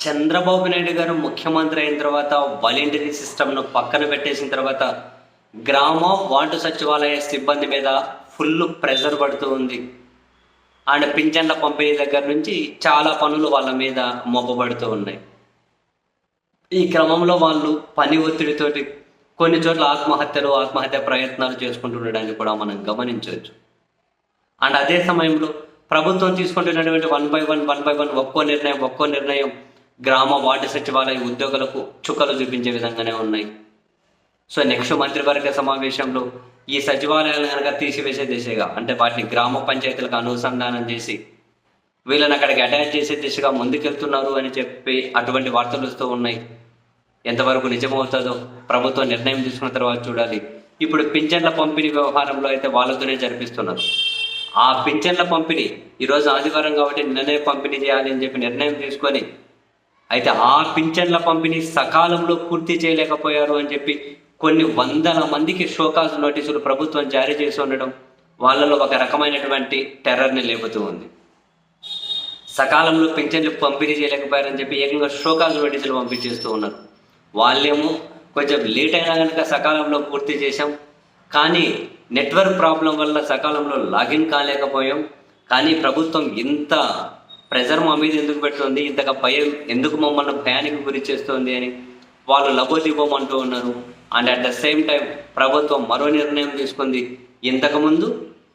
చంద్రబాబు నాయుడు గారు ముఖ్యమంత్రి అయిన తర్వాత వాలంటరీ సిస్టమ్ను పక్కన పెట్టేసిన తర్వాత గ్రామ వార్డు సచివాలయ సిబ్బంది మీద ఫుల్ ప్రెషర్ పడుతూ ఉంది. అండ్ పింఛన్ల పంపిణీ దగ్గర నుంచి చాలా పనులు వాళ్ళ మీద మోపబడుతూ ఉన్నాయి. ఈ క్రమంలో వాళ్ళు పని ఒత్తిడితోటి కొన్ని చోట్ల ఆత్మహత్యలు ఆత్మహత్య ప్రయత్నాలు చేసుకుంటుండడానికి కూడా మనం గమనించవచ్చు. అండ్ అదే సమయంలో ప్రభుత్వం తీసుకుంటున్నటువంటి one by one one by one ఒక్కో నిర్ణయం ఒక్కో నిర్ణయం గ్రామ వార్డు సచివాలయ ఉద్యోగులకు చుక్కలు చూపించే విధంగానే ఉన్నాయి. సో నెక్స్ట్ మంత్రివర్గ సమావేశంలో ఈ సచివాలయాలను కనుక తీసివేసే దిశగా అంటే వాటిని గ్రామ పంచాయతీలకు అనుసంధానం చేసి వీళ్ళని అక్కడికి అటాచ్ చేసే దిశగా ముందుకెళ్తున్నారు అని చెప్పి అటువంటి వార్తలు వస్తూ ఉన్నాయి. ఎంతవరకు నిజమవుతుందో ప్రభుత్వం నిర్ణయం తీసుకున్న తర్వాత చూడాలి. ఇప్పుడు పింఛన్ల పంపిణీ వ్యవహారంలో అయితే వాళ్ళతోనే జరిపిస్తున్నారు. ఆ పింఛన్ల పంపిణీ ఈరోజు ఆదివారం కాబట్టి నిన్ననే పంపిణీ చేయాలి అని చెప్పి నిర్ణయం తీసుకొని అయితే ఆ పింఛన్ల పంపిణీ సకాలంలో పూర్తి చేయలేకపోయారు అని చెప్పి కొన్ని వందల మందికి షోకాజ్ నోటీసులు ప్రభుత్వం జారీ చేసి ఉండడం వాళ్ళలో ఒక రకమైనటువంటి టెర్రర్ని లేపుతూ ఉంది. సకాలంలో పింఛన్లు పంపిణీ చేయలేకపోయారని చెప్పి ఏకంగా షోకాజ్ నోటీసులు పంపించేస్తూ ఉన్నారు. వాళ్ళేమో కొంచెం లేట్ అయినా కనుక సకాలంలో పూర్తి చేశాం. కానీ నెట్వర్క్ ప్రాబ్లం వల్ల సకాలంలో లాగిన్ కాలేకపోయాం. కానీ ప్రభుత్వం ఇంత ప్రెజర్ మా మీద ఎందుకు పెడుతుంది? ఇంతగా భయం ఎందుకు మమ్మల్ని భయానికి గురి చేస్తుంది అని వాళ్ళు లబోదిబోమంటూ ఉన్నారు. And at the same time ప్రభుత్వం మరో నిర్ణయం తీసుకుంది. ఇంతకుముందు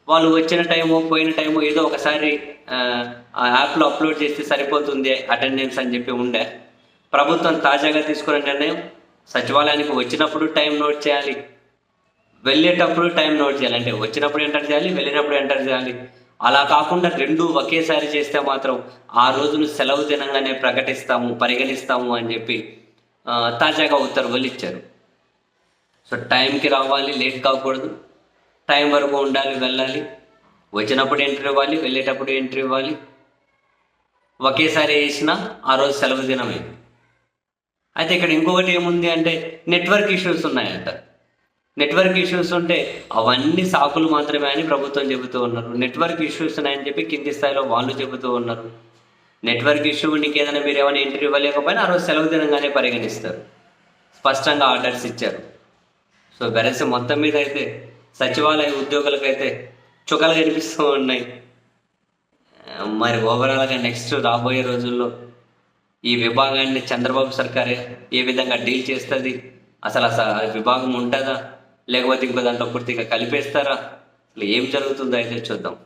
వాళ్ళు వచ్చిన టైము పోయిన టైము ఏదో ఒకసారి యాప్లో అప్లోడ్ చేస్తే సరిపోతుంది అటెండెన్స్ అని చెప్పి ఉండే. ప్రభుత్వం తాజాగా తీసుకున్న నిర్ణయం సచివాలయానికి వచ్చినప్పుడు టైం నోట్ చేయాలి. వెళ్ళేటప్పుడు టైం నోట్ చేయాలి. అంటే వచ్చినప్పుడు ఎంటర్ చేయాలి వెళ్ళినప్పుడు ఎంటర్ చేయాలి. అలా కాకుండా రెండు ఒకేసారి చేస్తే మాత్రం ఆ రోజును సెలవు దినంగానే ప్రకటిస్తాము పరిగణిస్తాము అని చెప్పి తాజాగా ఉత్తర్వులు ఇచ్చారు. సో టైంకి రావాలి లేట్ కాకూడదు. టైం వరకు ఉండాలి వెళ్ళాలి. వచ్చినప్పుడు ఎంట్రీ ఇవ్వాలి వెళ్ళేటప్పుడు ఎంట్రీ ఇవ్వాలి. ఒకేసారి వేసిన ఆ రోజు సెలవు దినమే. అయితే ఇక్కడ ఇంకొకటి ఏముంది అంటే నెట్వర్క్ ఇష్యూస్ ఉన్నాయంట. నెట్వర్క్ ఇష్యూస్ ఉంటే అవన్నీ సాకులు మాత్రమే అని ప్రభుత్వం చెబుతూ ఉన్నారు. నెట్వర్క్ ఇష్యూస్ ఉన్నాయని చెప్పి కింది స్థాయిలో వాళ్ళు చెబుతూ ఉన్నారు. నెట్వర్క్ ఇష్యూ నీకు ఏదైనా మీరు ఏమైనా ఇంటర్వ్యూ ఇవ్వలేకపోయినా ఆ రోజు సెలవు దినంగానే పరిగణిస్తారు. స్పష్టంగా ఆర్డర్స్ ఇచ్చారు. సో బెరస్ మొత్తం మీద అయితే సచివాలయ ఉద్యోగులకైతే చుక్కలు కనిపిస్తూ ఉన్నాయి. మరి ఓవరాల్గా నెక్స్ట్ రాబోయే రోజుల్లో ఈ విభాగాన్ని చంద్రబాబు సర్కారే ఏ విధంగా డీల్ చేస్తుంది? అసలు అసలు విభాగం ఉంటుందా? లేకపోతే ఇంకో దాంట్లో పూర్తిగా కలిపేస్తారా? అసలు ఏం జరుగుతుందో అయితే చూద్దాం.